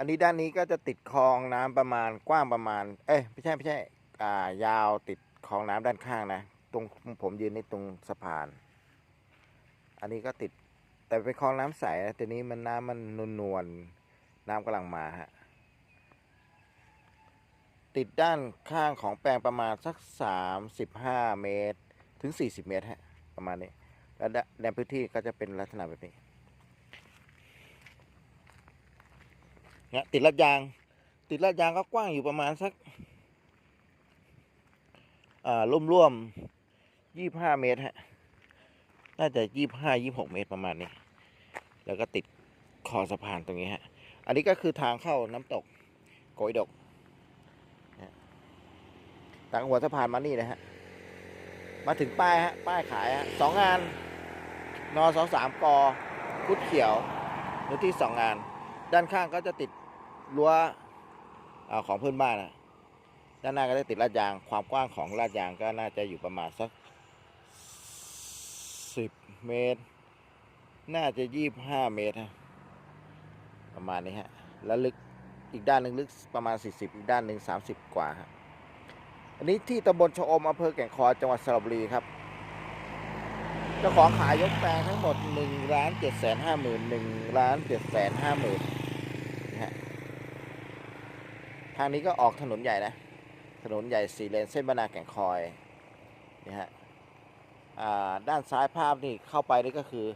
อันนี้ด้านนี้ก็จะติดคลองน้ำประมาณกว้างประมาณ เอ้ยไม่ใช่ไม่ใช่อ่ายาวติดคลองน้ำด้านข้างนะ ตรงผมยืนนี่ตรงสะพาน อันนี้ก็ติดแต่เป็นคลองน้ำใสนะแต่นี้มันน้ำมันนวลนวลๆน้ำกำลังมาฮะติดด้านข้างของแปลงประมาณสักสามสิบห้าเมตร ถึงสี่สิบเมตรฮะประมาณนี้ แล้วในพื้นที่ก็จะเป็นลักษณะแบบนี้ เนี่ยติดลาดยาง ติดลาดยางก็กว้างอยู่ประมาณสักอ่าร่วมร่วมยี่ห้าเมตรฮะน่าจะยี่ห้ายี่หกเมตรประมาณนี้ แล้วก็ติดคอสะพานตรงนี้ฮะ อันนี้ก็คือทางเข้าน้ำตกโกยดกเนี่างหัวสะพานมานี่นะฮะ มาถึงป้ายฮะ ป้ายขายฮะสองงานนอสอสามกอพุดเขียวเนื้อที่สองงาน ด้านข้างก็จะติด รั้วอาของเพื่อนบ้านนะด้านหน้าก็จะติดลาดยาง ความกว้างของลาดยางก็น่าจะอยู่ประมาณสักสิบเมตร น่าจะยี่บห้าเมตร ประมาณนี้ฮะ แล้วลึกอีกด้านหนึ่งลึกประมาณ 40 อีกด้านหนึ่ง30 กว่าฮะอันนี้ที่ตำบลชะอมอำเภอแก่งคอยจังหวัดสระบุรีครับ เจ้าของขายยกแปลงทั้งหมด1ล้าน7แสนห้าหมื่น1ล้าน7แสนห้าหมื่น ทางนี้ก็ออกถนนใหญ่นะ ถนนใหญ่สี่เลนเส้นบรรนาแก่งคอยนี่ฮะอ่าด้านซ้ายภาพนี่เข้าไปนี่ก็คือ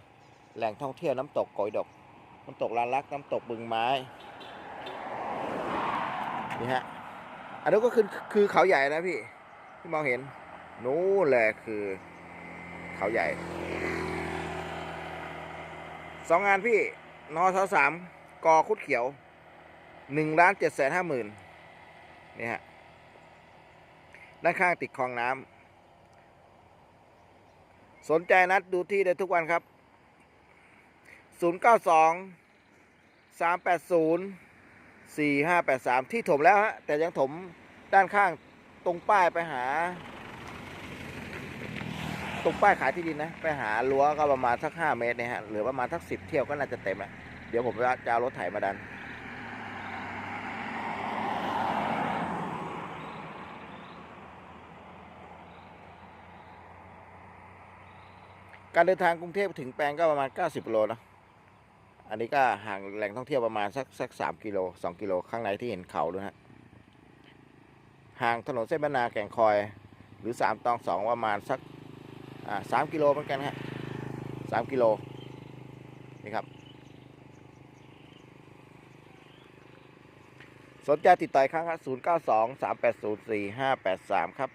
แหล่งท่องเที่ยวน้ำตกโกยดก น้ำตกลานลักน้ำตกบึงไม้นี่ฮะอันนี้ก็คือคือเขาใหญ่นะพี่ที่มองเห็นนู้นแหละคือเขาใหญ่สองงานพี่นอสสามกอคุดเขียวหนึ่งล้านเจ็ดแสนห้าหมื่น นี่ฮะด้านข้างติดคลองน้ำสนใจนัดดูที่ได้ทุกวันครับ 092 380 4583 ที่ถมแล้วฮะแต่ยังถมด้านข้างตรงป้ายไปหา ตรงป้ายขายที่ดินนะ ไปหารั้วก็ประมาณสัก 5 เมตรเนี่ยฮะเหลือประมาณสัก 10 เที่ยวก็น่าจะเต็มแล้วเดี๋ยวผมจะเอารถไถมาดัน การเดินทางกรุงเทพถึงแปลงก็ประมาณ 90กิโลนะอันนี้ก็ห่างแหล่งท่องเที่ยวประมาณสักสักสามกิโลสองกิโลข้างในที่เห็นเขาด้วยฮะห่างถนนเส้นบรรนาแก่งคอย หรือสามตองสองประมาณสักอ่าสามกิโลเหมือนกันฮะสามกิโลนี่ครับสนใจติดต่อครั้งครับศูนย์เก้าสองสามแปดศูนย์สี่ห้าแปดสามครับ